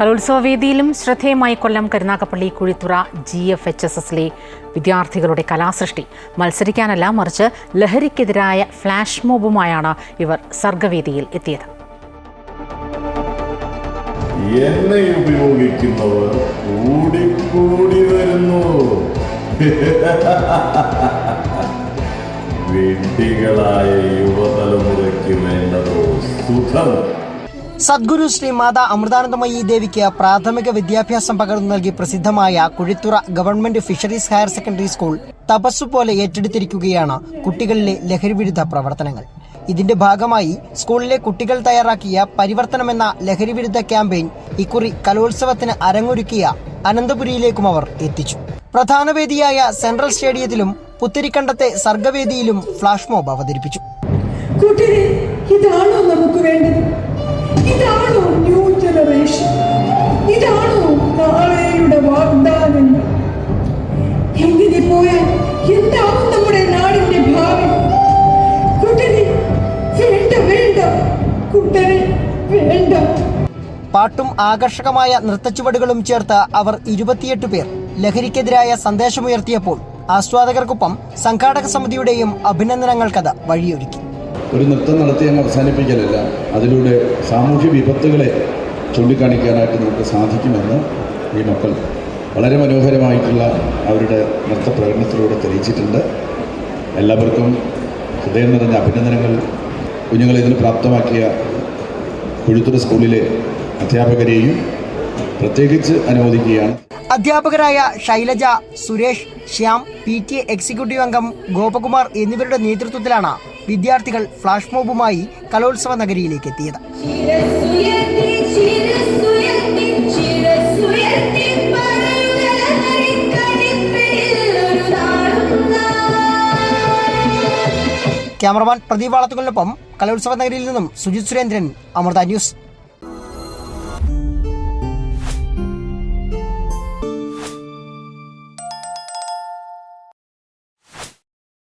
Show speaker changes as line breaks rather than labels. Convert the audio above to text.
കലോത്സവ വേദിയിലും ശ്രദ്ധേയമായി Kollam Karunagappally Kuzhithura G F H S എസിലെ വിദ്യാർത്ഥികളുടെ കലാസൃഷ്ടി. മത്സരിക്കാനല്ല മറിച്ച് ലഹരിക്കെതിരായ ഫ്ലാഷ് മോബുമായാണ് ഇവർ സർഗവേദിയിൽ എത്തിയത്.
എന്നെ വരുന്നു. വേണ്ടതോ സുഖം?
സദ്ഗുരു ശ്രീ മാതാ അമൃതാനന്ദമയി ദേവിക്ക് പ്രാഥമിക വിദ്യാഭ്യാസം പകർന്നു നൽകി പ്രസിദ്ധമായ Kuzhithura government fisheries higher secondary school തപസ്സു പോലെ ഏറ്റെടുത്തിരിക്കുകയാണ് കുട്ടികളിലെ ലഹരിവിരുദ്ധ പ്രവർത്തനങ്ങൾ. ഇതിന്റെ ഭാഗമായി സ്കൂളിലെ കുട്ടികൾ തയ്യാറാക്കിയ പരിവർത്തനമെന്ന ലഹരിവിരുദ്ധ ക്യാമ്പയിൻ ഇക്കുറി കലോത്സവത്തിന് അരങ്ങൊരുക്കിയ അനന്തപുരിയിലേക്കും അവർ എത്തിച്ചു. പ്രധാന വേദിയായ സെൻട്രൽ സ്റ്റേഡിയത്തിലും പുത്തിരിക്കണ്ടത്തെ സർഗവേദിയിലും ഫ്ലാഷ് മോബ് അവതരിപ്പിച്ചു.
ഇതാണോ നമുക്ക് വേണ്ടത്? വേണ്ട.
പാട്ടും ആകർഷകമായ നൃത്തച്ചുവടുകളും ചേർത്ത് അവർ ഇരുപത്തിയെട്ട് പേർ ലഹരിക്കെതിരായ സന്ദേശമുയർത്തിയപ്പോൾ ആസ്വാദകർക്കൊപ്പം സംഘാടക സമിതിയുടെയും അഭിനന്ദനങ്ങൾക്കത് വഴിയൊരുക്കി.
ഒരു നൃത്തം നടത്തി അങ്ങ് അവസാനിപ്പിക്കലല്ല അതിലൂടെ സാമൂഹ്യ വിപത്തുകളെ ചൂണ്ടിക്കാണിക്കാനായിട്ട് നമുക്ക് സാധിക്കുമെന്ന് ഈ മക്കൾ വളരെ മനോഹരമായിട്ടുള്ള അവരുടെ നൃത്ത പ്രകടനത്തിലൂടെ തെളിയിച്ചിട്ടുണ്ട്. എല്ലാവർക്കും ഹൃദയം നിറഞ്ഞ അഭിനന്ദനങ്ങൾ. കുഞ്ഞുങ്ങളെ ഇതിന് പ്രാപ്തമാക്കിയ കുഴുത്തുറ സ്കൂളിലെ അധ്യാപകരെയും പ്രത്യേകിച്ച് അനുമോദിക്കുകയാണ്
അധ്യാപകരായ Shailaja Suresh Shyam P T executive അംഗം ഗോപകുമാർ എന്നിവരുടെ നേതൃത്വത്തിലാണ് വിദ്യാർത്ഥികൾ ഫ്ലാഷ് മോബുമായി കലോത്സവ നഗരിയിലേക്ക് എത്തിയത്. ക്യാമറമാൻ പ്രദീപ് വളത്തുകളിനൊപ്പം കലോത്സവ നഗരിയിൽ നിന്നും സുജിത് സുരേന്ദ്രൻ അമൃത ന്യൂസ്.